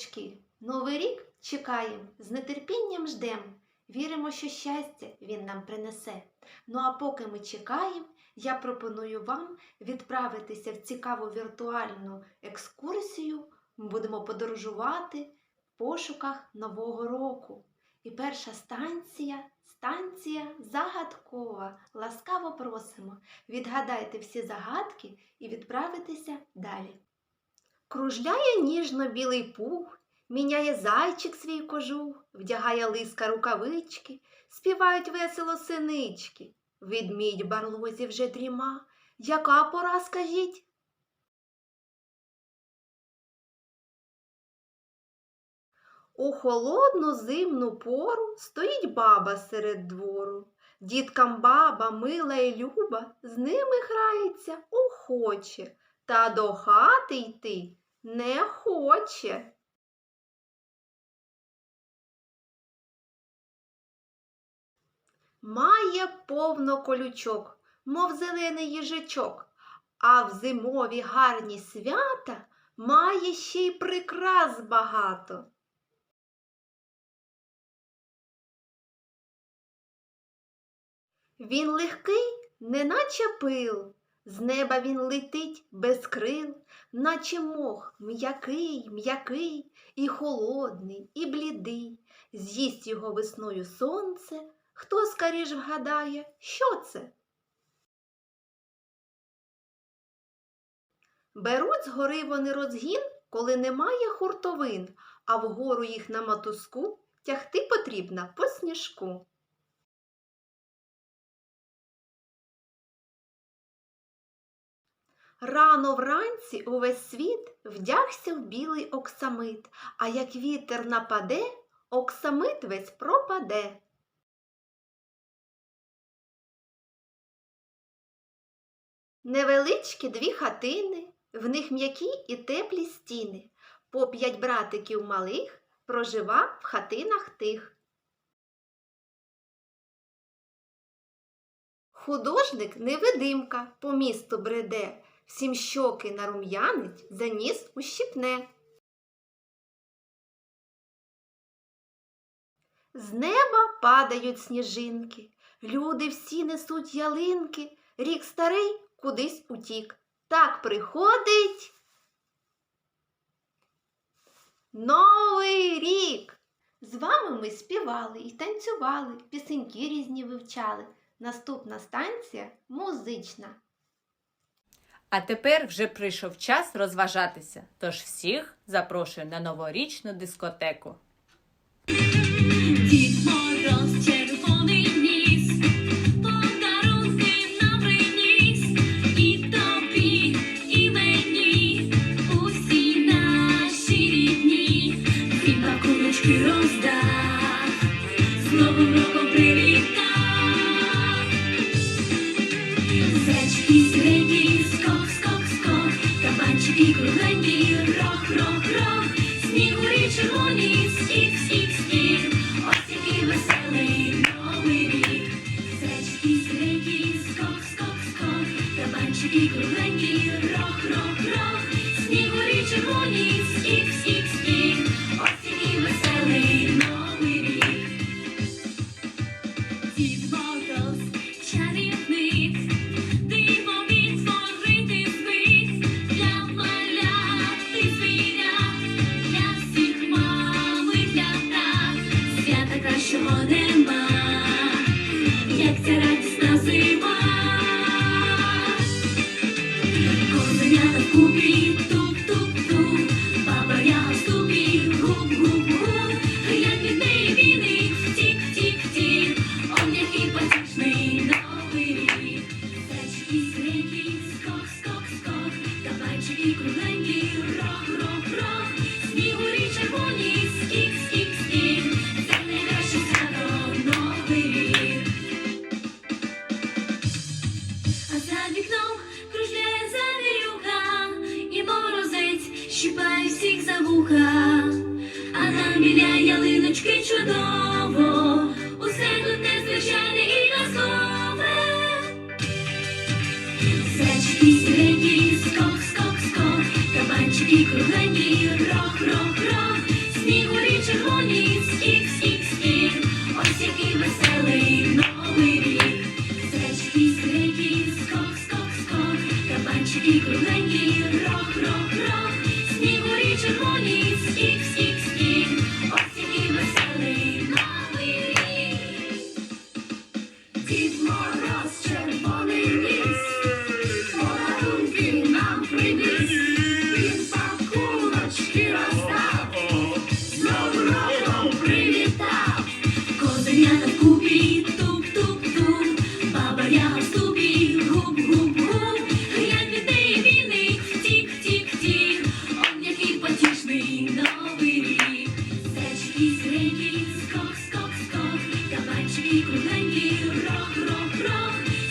діточки, новий рік чекаємо, з нетерпінням ждем. Віримо, що щастя він нам принесе. Ну а поки ми чекаємо, я пропоную вам відправитися в цікаву віртуальну екскурсію. Ми будемо подорожувати в пошуках Нового року. І перша станція станція загадкова. Ласкаво просимо. Відгадайте всі загадки і відправитися далі. Кружляє ніжно білий пух, міняє зайчик свій кожух, вдягає лиска рукавички, співають весело синички. Ведмідь в барлозі вже дріма. Яка пора, скажіть? У холодну зимну пору стоїть баба серед двору. Діткам баба мила й люба, з ними грається охоче, та до хати йти не хоче. Має повно колючок, мов зелений їжачок, а в зимові гарні свята має ще й прикрас багато. Він легкий, неначе пил, з неба він летить без крил, наче мох м'який, м'який, і холодний, і блідий. З'їсть його весною сонце. Хто скоріш вгадає, що це? Беруть з гори вони розгін, коли немає хуртовин, а вгору їх на мотузку тягти потрібно по сніжку. Рано вранці увесь світ вдягся в білий оксамит, а як вітер нападе, оксамит весь пропаде. Невеличкі дві хатини, в них м'які і теплі стіни. По п'ять братиків малих прожива в хатинах тих. Художник невидимка по місту бреде, всім щоки нарум'янить, за ніс ущипне. З неба падають сніжинки, люди всі несуть ялинки, рік старий кудись утік. Так приходить Новий рік. З вами ми співали і танцювали, пісеньки різні вивчали. Наступна станція музична. А тепер вже прийшов час розважатися, тож всіх запрошую на новорічну дискотеку. Дід Мороз червоний ніс, подарунки нам приніс, і тобі, і мені, усі наші рідні, він пакуночки роздав, Brasil. 一口泪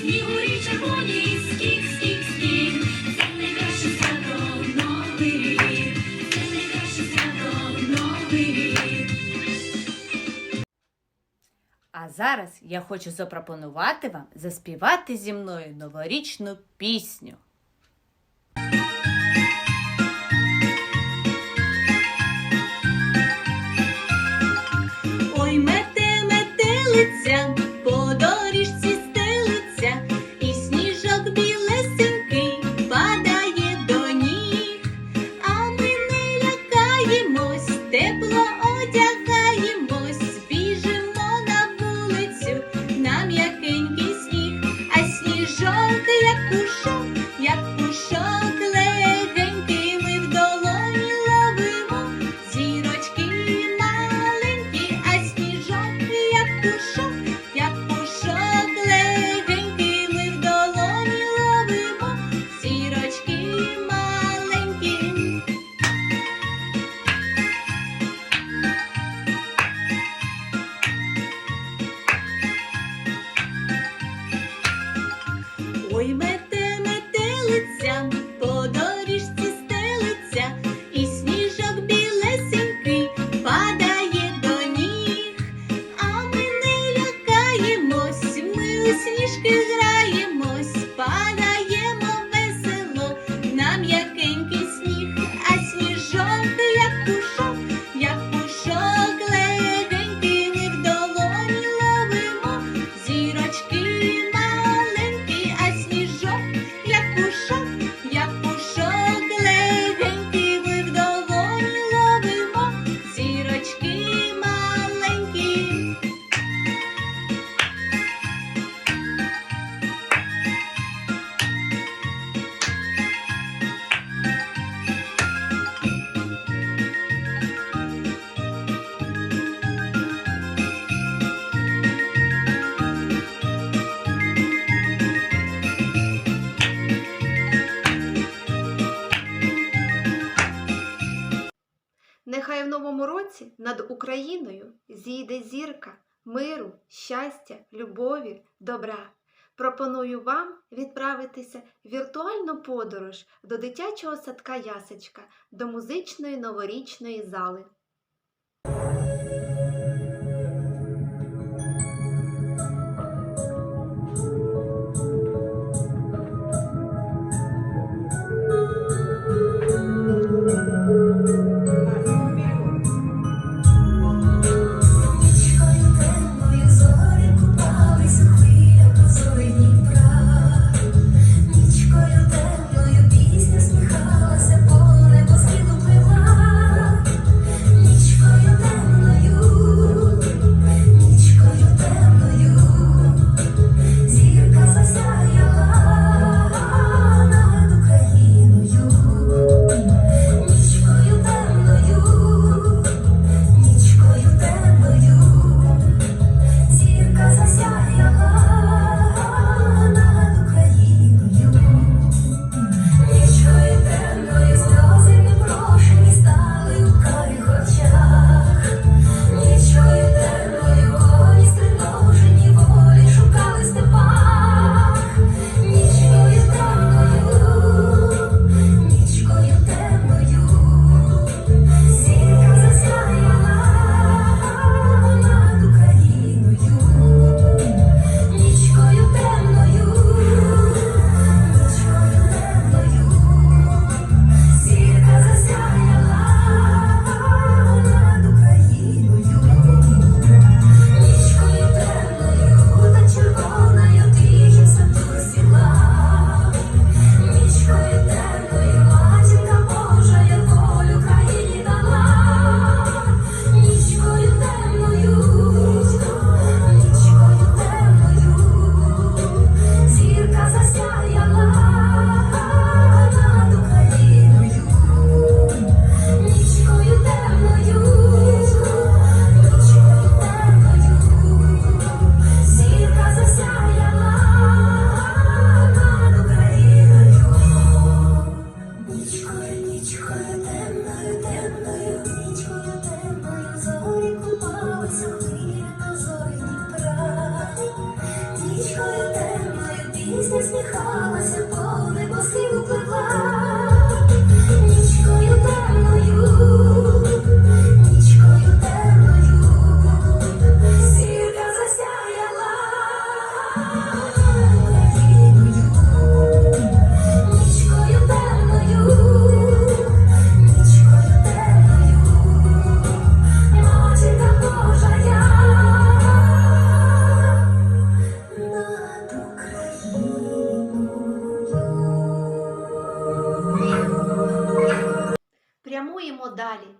Снігурі червоні, скік, скік, скік, це найкраще свято новий це найкраще свято новий. А зараз я хочу запропонувати вам заспівати зі мною новорічну пісню. Над Україною зійде зірка миру, щастя, любові, добра. Пропоную вам відправитися в віртуальну подорож до дитячого садка Ясочка, до музичної новорічної зали.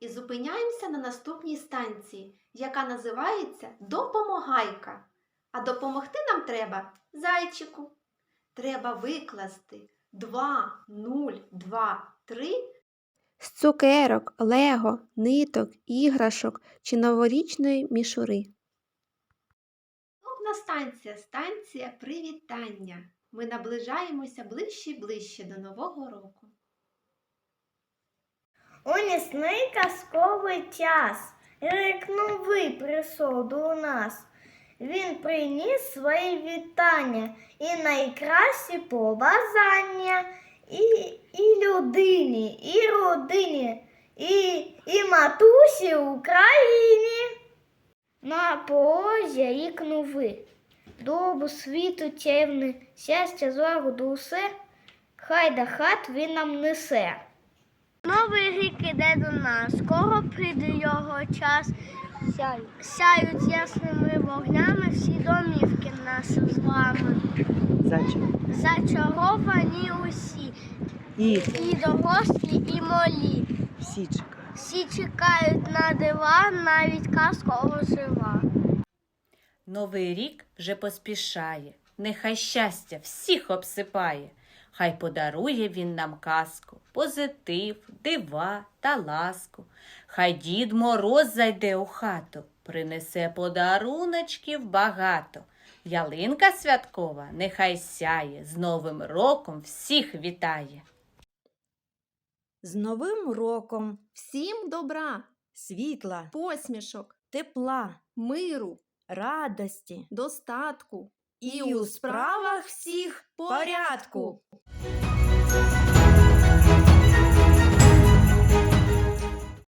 Зупиняємося на наступній станції, яка називається Допомагайка. А допомогти нам треба зайчику. Треба викласти 2, 0, 2, 3 з цукерок, лего, ниток, іграшок чи новорічної мішури. Наступна станція станція привітання. Ми наближаємося ближче і ближче до Нового року. Унісний казковий час, рік новий прийшов до нас. Він приніс свої вітання і найкращі побажання і, і людині, і родині, і, і матусі Україні. На порозі рік новий, добу світу темний, щастя злагоду усе, хай да хат він нам несе. Новий рік іде до нас, скоро прийде його час. Сяють, ясними вогнями всі домівки наші з вами. Зачаровані усі, І і дорослі, і малі. всі чекають. Всі чекають на дива, навіть казка ожива. Новий рік вже поспішає, нехай щастя всіх обсипає. Хай подарує він нам казку, позитив, дива та ласку. Хай дід Мороз зайде у хату, принесе подаруночків багато. Ялинка святкова нехай сяє, з Новим роком всіх вітає. З Новим роком, Всім добра, світла, посмішок, тепла, миру, радості достатку і у справах всіх порядку.